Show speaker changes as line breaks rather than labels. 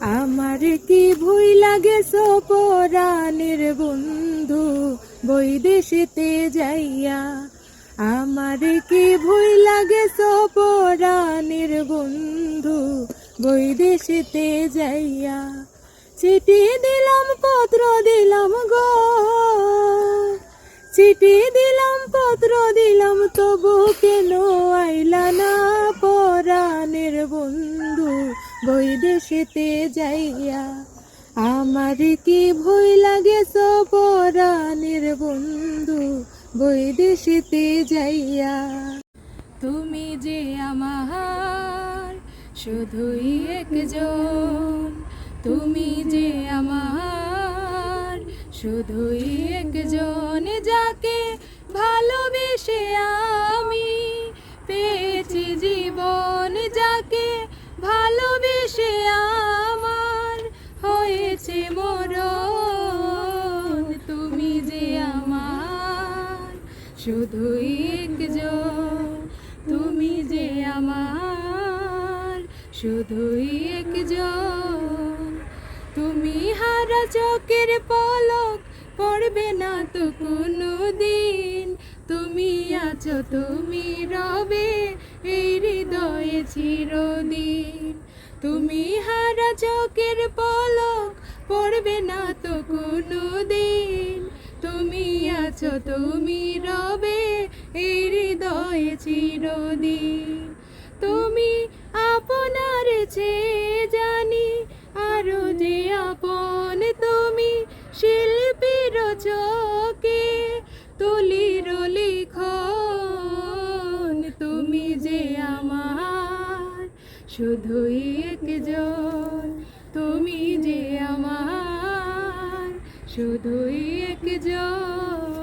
আমার কি ভুই লাগে সপরানের বন্ধু? বৈদেশেতে যাইয়া আমার কি ভুই লাগে সপরানের বন্ধু? বৈদেশেতে যাইয়া চিঠি দিলাম, পত্র দিলাম গো। চিঠি দিলাম, পত্র দিলাম, তবু কেন আইলা না পরাণের বন্ধু? বৈদেশেতে যাইয়া, আমার কি ভয় লাগে পরাণের বন্ধু? বৈদেশেতে যাইয়া, তুমি যে আমার শুধুই একজন। তুমি যে আমার শুধুই একজন, যাকে ভালোবেসে শুধুই একজন, তুমি যে আমার। শুধুই একজন, তুমি হারা চোখের পলক, পড়বে না তো কোনো দিন তুমি আছো, তুমি রবে, এই হৃদয়ে চিরদিন। তুমি হারা চোখের পলক, পড়বে না তো কোনো দিন আছো তুমি রবে এই হৃদয়ে চিরদিন। তুমি আপনার চেয়ে জানি, আরও যে আপন তুমি শিল্পীর চোখে তুলির লিখন। তুমি যে আমার শুধুই একজন, তুমি যে আমার শুধুই একজন।